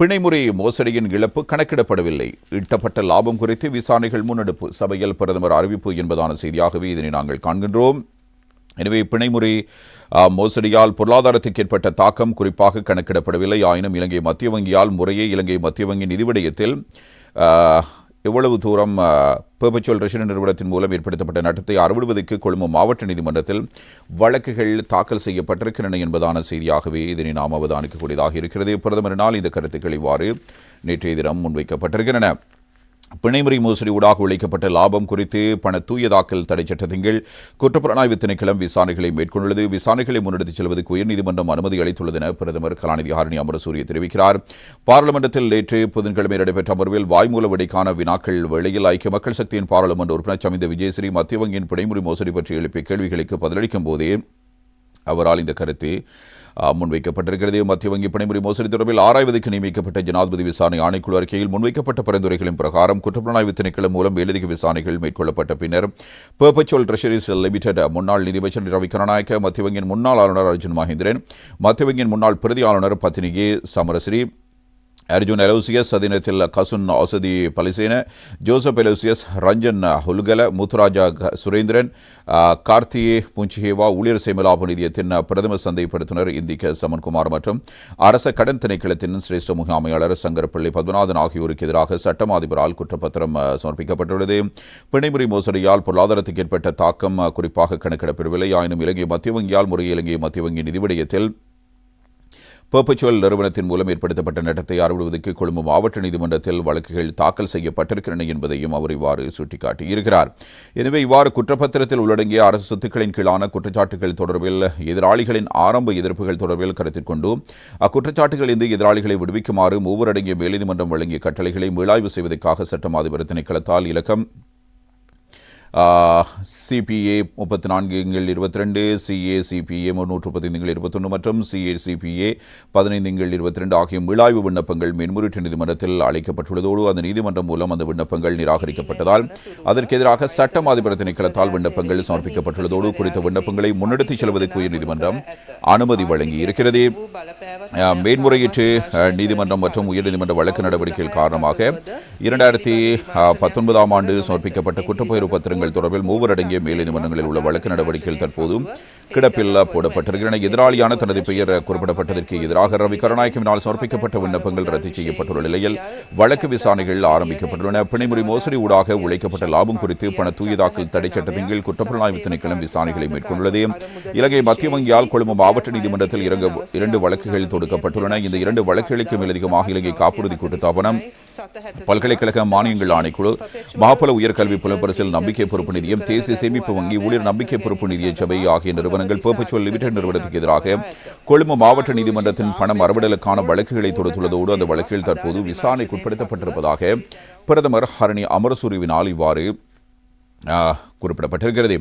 பிணைமுறை மோசடியின் இழப்பு கணக்கிடப்படவில்லை. ஈட்டப்பட்ட லாபம் குறித்து விசாரணைகள் முன்னெடுப்பு. சபையில் பிரதமர் அறிவிப்பு என்பதான செய்தியாகவே இதனை நாங்கள் காண்கின்றோம். எனவே பிணைமுறை மோசடியால் பொருளாதாரத்துக்கு ஏற்பட்ட தாக்கம் குறிப்பாக கணக்கிடப்படவில்லை. ஆயினும் இலங்கை மத்திய வங்கியால் முறையே இலங்கை மத்திய வங்கி நிதி விடயத்தில் எவ்வளவு தூரம் பெர்பச்சுவல் ரெசிடென்ட் நிறுவனத்தின் மூலம் ஏற்படுத்தப்பட்ட நட்டத்தை அறுவிடுவதற்கு கொழும்பு மாவட்ட நீதிமன்றத்தில் வழக்குகள் தாக்கல் செய்யப்பட்டிருக்கின்றன என்பதான செய்தியாகவே இதனை நாம் அவதானிக்கக்கூடியதாக இருக்கிறது. பிரதமரினால் இந்த கருத்துக்கள் இவ்வாறு நேற்றைய தினம் முன்வைக்கப்பட்டிருக்கின்றன. பிணைமுறை மோசடி ஊடாக உழைக்கப்பட்ட லாபம் குறித்து பண தூயதாக்கல் தடை சட்டத்தின் குற்றப்புலனாய்வு திணைக்களம் விசாரணைகளை மேற்கொண்டுள்ளது. விசாரணைகளை முன்னெடுத்துச் செல்வதற்கு உயர்நீதிமன்றம் அனுமதி அளித்துள்ளது என பிரதமர் கலாநிதி ஹாரணி அமரசூரிய தெரிவிக்கிறார். பாராளுமன்றத்தில் நேற்று புதன்கிழமை நடைபெற்ற அமர்வில் வாய்மூல விடைக்கான வினாக்கள் வேளையில் ஐக்கிய மக்கள் சக்தியின் பாராளுமன்ற உறுப்பினர் சமிந்த விஜயஸ்ரீ மத்திய வங்கியின் பிணைமுறை மோசடி பற்றி எழுப்பிய கேள்விகளுக்கு பதிலளிக்கும் போதே அவரால் இந்த கருத்து முன்வைக்கப்பட்டிருக்கிறது. மத்திய வங்கி பணிமுறை மோசடி தொடர்பில் ஆராய்வதற்கு நியமிக்கப்பட்ட ஜனாதிபதி விசாரணை ஆணைக்குழு அறிக்கையில் முன்வைக்கப்பட்ட பரிந்துரைகளின் பிரகாரம் குற்றப்புலனாய்வு திணைக்களம் மூலம் மேலதிக விசாரணைகள் மேற்கொள்ளப்பட்ட பின்னர் பெர்பச்சுவல் ட்ரெஷரிஸ் லிமிடெட் முன்னாள் நிதியமைச்சர் ரவி கருணாநாயக்க மத்திய வங்கியின் முன்னாள் ஆளுநர் அர்ஜுன் மகேந்திரன் மத்திய வங்கியின் முன்னாள் பிரதி ஆளுநர் பத்தினிகே சமரஸ்ரீ அர்ஜுன் அலோசியஸ் அதினத்தில் கசுன் ஔசதி பலிசேன ஜோசப் எலோசியஸ் ரஞ்சன் ஹுல்கல முத்துராஜா க- சுரேந்திரன் கார்த்தியே பூஞ்சிஹேவா ஊழியர் சேமலாப நிதியத்தின் பிரதம சந்தைப்படுத்துனர் இந்திக்க சமன்குமார் மற்றும் அரச கடன் திணைக்களத்தின் சிரேஷ்ட முகாமையாளர் சங்கரப்பள்ளி பத்மநாதன் ஆகியோருக்கு எதிராக சட்டம் அதிபரால் குற்றப்பத்திரம் சமர்ப்பிக்கப்பட்டுள்ளது. பிணைமுறை மோசடியால் பொருளாதாரத்துக்கு ஏற்பட்ட தாக்கம் குறிப்பாக கணக்கிடப்படவில்லை. ஆயினும் இலங்கை மத்திய வங்கியால் முறையை இலங்கை மத்திய வங்கி நிதி விடயத்தில் பெர்பச்சுவல் நிறுவனத்தின் மூலம் ஏற்படுத்தப்பட்ட நட்டத்தை அறுவடுவதற்கு கொழும்பு மாவட்ட நீதிமன்றத்தில் வழக்குகள் தாக்கல் செய்யப்பட்டிருக்கின்றன என்பதையும் அவர் இவ்வாறு சுட்டிக்காட்டியிருக்கிறார். எனவே இவ்வாறு குற்றப்பத்திரத்தில் உள்ளடங்கிய அரசு சொத்துக்களின் கீழான குற்றச்சாட்டுகள் தொடர்பில் எதிராளிகளின் ஆரம்ப எதிர்ப்புகள் தொடர்பில் கருத்தில் கொண்டு அக்குற்றச்சாட்டுகள் எதிராளிகளை விடுவிக்குமாறு மூவரடங்கிய மேல்நீதிமன்றம் வழங்கிய கட்டளைகளை மீளாய்வு செய்வதற்காக சட்டம் அதிபர் திணைக்களத்தால் இலக்கம் சிபிஏ முப்பத்தி நான்குங்கள் இருபத்தி ரெண்டு சிஏ சிபிஏ முன்னூற்று பதினைந்துங்கள் இருபத்தொன்று மற்றும் சிஏ சிபிஏ பதினைந்துங்கள் இருபத்தி ரெண்டு ஆகிய மீளாய்வு விண்ணப்பங்கள் மேன்முறையீட்டு நீதிமன்றத்தில் அளிக்கப்பட்டுள்ளதோடு அந்த நீதிமன்றம் மூலம் அந்த விண்ணப்பங்கள் நிராகரிக்கப்பட்டதால் அதற்கு எதிராக சட்டம் அதிபர் திணைக்களத்தால் விண்ணப்பங்கள் சமர்ப்பிக்கப்பட்டுள்ளதோடு குறித்த விண்ணப்பங்களை முன்னெடுத்துச் செல்வதற்கு உயர்நீதிமன்றம் அனுமதி வழங்கி இருக்கிறது மேன்முறையீட்டு நீதிமன்றம் மற்றும் உயர்நீதிமன்ற வழக்கு நடவடிக்கைகள் காரணமாக இரண்டாயிரத்தி பத்தொன்பதாம் ஆண்டு சமர்ப்பிக்கப்பட்ட குற்றப்பயிர்வு பத்திரங்கள் தொடர்பில் மூவர் அடங்கிய மேல்நீதிமன்றங்களில் உள்ள வழக்கு நடவடிக்கைகள் தற்போது கிடப்பில் போடப்பட்டிருக்கின்றன. எதிராளியான தனது பெயர் குறிப்பிடப்பட்டதற்கு எதிராக ரவி கருணாயக்கவினால் சமர்ப்பிக்கப்பட்ட விண்ணப்பங்கள் ரத்து செய்யப்பட்டுள்ள நிலையில் வழக்கு விசாரணைகள் ஆரம்பிக்கப்பட்டுள்ளன. பிணைமுறை மோசடி ஊடாக உழைக்கப்பட்ட லாபம் குறித்து பண தூயதாக்கல் தடை சட்டத்தின் கீழ் குற்றப்புலனாய்வு திணைக்களம் விசாரணைகளை மேற்கொண்டுள்ளது. இலங்கை மத்திய வங்கியால் கொழும்பு மாவட்ட நீதிமன்றத்தில் இரண்டு வழக்குகள் தொடுக்கப்பட்டுள்ளன. இந்த இரண்டு வழக்குகளுக்கு மேலதிகமாக இலங்கை காப்புறுதி கூட்டுத்தாபனம் பல்கலைக்கழக மானியங்கள் ஆணைக்குழு மாப்பல உயர்கல்வி புலப்பரிசில் நம்பிக்கை பொறுப்பு நிதியம் தேசிய சேமிப்பு வங்கி ஊழியர் நம்பிக்கை பொறுப்பு நிதிய சபை ஆகிய நிறுவனங்கள் பெர்பச்சுவல் லிமிடெட் நிறுவனத்துக்கு எதிராக கொழும்பு மாவட்ட நீதிமன்றத்தின் பணம் அறவிடலுக்கான வழக்குகளை தொடுத்துள்ளதோடு அந்த வழக்கில் தற்போது விசாரணைக்கு உட்படுத்தப்பட்டிருப்பதாக பிரதமர் ஹரணி அமரசூரிவினால் இவ்வாறு குறிப்பிடப்பட்டிருக்கிறது.